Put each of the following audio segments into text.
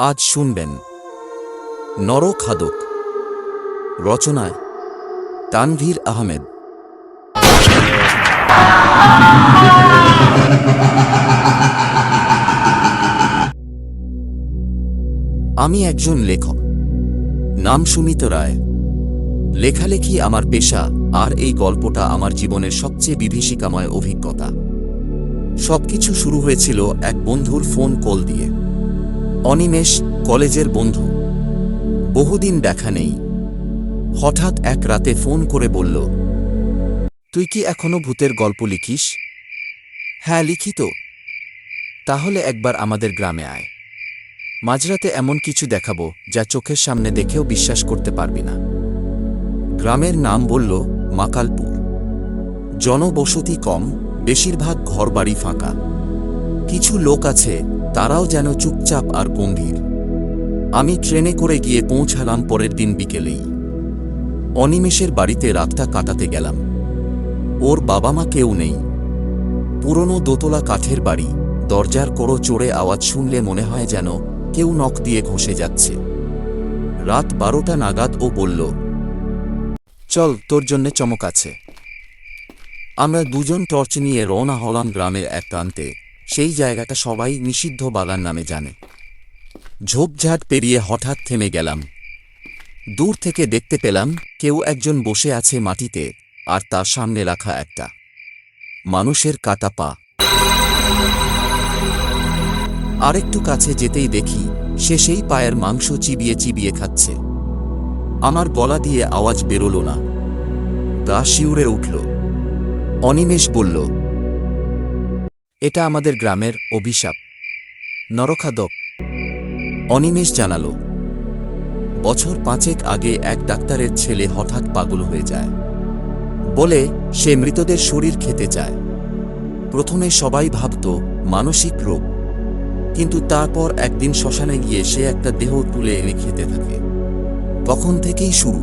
আজ শুনবেন নরখাদক রচনায় তানভীর আহমেদ। আমি একজন লেখক, নাম সুমিত রায়। লেখালেখি আমার পেশা আর এই গল্পটা আমার জীবনের সবচেয়ে বিভীষিকাময় অভিজ্ঞতা। সবকিছু শুরু হয়েছিল এক বন্ধুর ফোন কল দিয়ে। অনিমেষ কলেজের বন্ধু। বহুদিন দেখা নেই। হঠাৎ এক রাতে ফোন করে বলল, তুই কি এখনও ভূতের গল্প লিখিস? হ্যাঁ লিখি তো। তাহলে একবার আমাদের গ্রামে আয়। মাঝরাতে এমন কিছু দেখাবো যা চোখের সামনে দেখেও বিশ্বাস করতে পারবি না। গ্রামের নাম বলল মাকালপুর। জনবসতি কম, বেশিরভাগ ঘরবাড়ি ফাঁকা। কিছু লোক আছে, তারাও যেন চুপচাপ আর গম্ভীর। আমি ট্রেনে করে গিয়ে পৌঁছালাম পরের দিন বিকেলেই। অনিমেষের বাড়িতে রাতটা কাটাতে গেলাম। ওর বাবা মা কেউ নেই। পুরনো দোতলা কাঠের বাড়ি, দরজার করো চড়ে আওয়াজ শুনলে মনে হয় যেন কেউ নখ দিয়ে ঘষে যাচ্ছে। রাত বারোটা নাগাদ ও বলল, চল, তোর জন্যে চমক আছে। আমরা দুজন টর্চ নিয়ে রওনা হলাম গ্রামের এক প্রান্তে। সেই জায়গাটা সবাই নিষিদ্ধ বাগান নামে জানে। ঝোপঝাট পেরিয়ে হঠাৎ থেমে গেলাম। দূর থেকে দেখতে পেলাম কেউ একজন বসে আছে মাটিতে, আর তার সামনে রাখা একটা। মানুষের কাটা পা। আরেকটু কাছে যেতেই দেখি, সে সেই পায়ের মাংস চিবিয়ে চিবিয়ে খাচ্ছে। আমার গলা দিয়ে আওয়াজ বেরোল না। গা শিউরে উঠল। অনিমেষ বলল এটা আমাদের গ্রামের অভিশাপ। নরখাদক অনিমেষ জানাল, বছর পাঁচেক আগে এক ডাক্তারের ছেলে হঠাৎ পাগল হয়ে যায়। বলে, সে মৃতদের শরীর খেতে চায়। প্রথমে সবাই ভাবত, মানসিক রোগ। কিন্তু তারপর একদিন শ্মশানে গিয়ে সে একটা দেহ তুলে এনে খেতে থাকে। তখন থেকেই শুরু।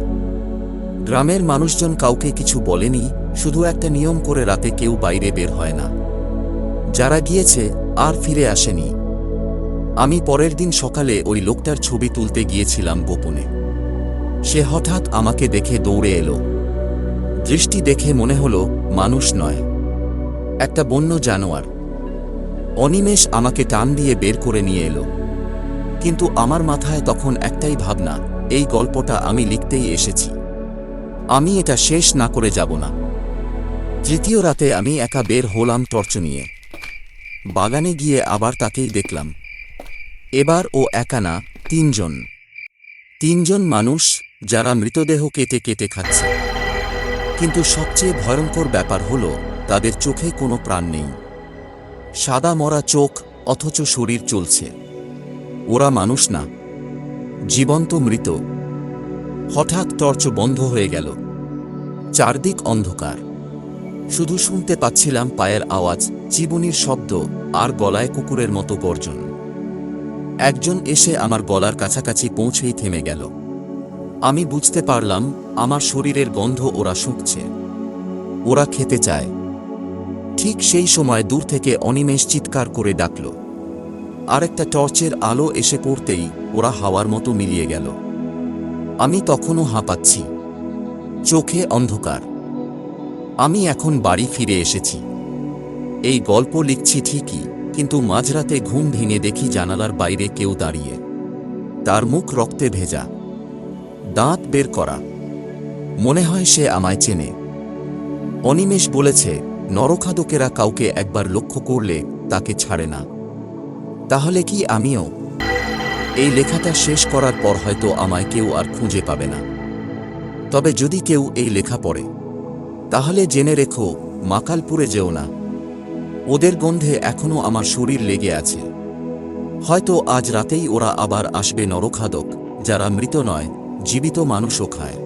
গ্রামের মানুষজন কাউকে কিছু বলেনি, শুধু একটা নিয়ম করে রাতে কেউ বাইরে বের হয় না। যারা গিয়েছে আর ফিরে আসেনি। আমি পরের দিন সকালে ওই লোকটার ছবি তুলতে গিয়েছিলাম গোপনে। সে হঠাৎ আমাকে দেখে দৌড়ে এলো। দৃষ্টি দেখে মনে হলো, মানুষ নয়। একটা বন্য জানোয়ার। অনিমেষ আমাকে টান দিয়ে বের করে নিয়ে এলো। কিন্তু আমার মাথায় তখন একটাই ভাবনা, এই গল্পটা আমি লিখতেই এসেছি। আমি এটা শেষ না করে যাব না। তৃতীয় রাতে আমি একা বের হলাম টর্চ নিয়ে। বাগানে গিয়ে আবার তাকেই দেখলাম। এবার ও একা না, তিনজন। তিনজন মানুষ যারা মৃতদেহ কেটে কেটে খাচ্ছে। কিন্তু সবচেয়ে ভয়ঙ্কর ব্যাপার হল, তাদের চোখে কোনো প্রাণ নেই। সাদা মরা চোখ, অথচ শরীর চলছে। ওরা মানুষ না। জীবন্ত মৃত। হঠাৎ টর্চ বন্ধ হয়ে গেল। চারদিক অন্ধকার। শুধু শুনতে পাচ্ছিলাম পায়ের আওয়াজ জীবনীর শব্দ, আর গলায় কুকুরের মতো গর্জন। একজন এসে আমার গলার কাছাকাছি পৌঁছেই থেমে গেল। আমি বুঝতে পারলাম, আমার শরীরের গন্ধ ওরা শুঁকছে। ওরা খেতে চায়। ঠিক সেই সময় দূর থেকে অনিমেষ চিৎকার করে ডাকল। আরেকটা টর্চের আলো এসে পড়তেই ওরা হাওয়ার মতো মিলিয়ে গেল। আমি তখনও হাঁপাচ্ছি। চোখে অন্ধকার। আমি এখন বাড়ি ফিরে এসেছি। এই গল্প লিখছি ঠিকই, কিন্তু মাঝরাতে ঘুম ভেঙে দেখি জানালার বাইরে কেউ দাঁড়িয়ে। তার মুখ রক্তে ভেজা। দাঁত বের করা। মনে হয় সে আমায় চেনে। অনিমেষ বলেছে, নরখাদকেরা কাউকে একবার লক্ষ্য করলে তাকে ছাড়ে না। তাহলে কি আমিও? এই লেখাটা শেষ করার পর হয়তো আমায় কেউ আর খুঁজে পাবে না। তবে যদি কেউ এই লেখা পড়ে তাহলে জেনে রেখো, মাকালপুরে যেও না। ওদের গন্ধে এখনও আমার শরীর লেগে আছে। হয়তো আজ রাতেই ওরা আবার আসবে নরখাদক, যারা মৃত নয়, জীবিত মানুষও খায়।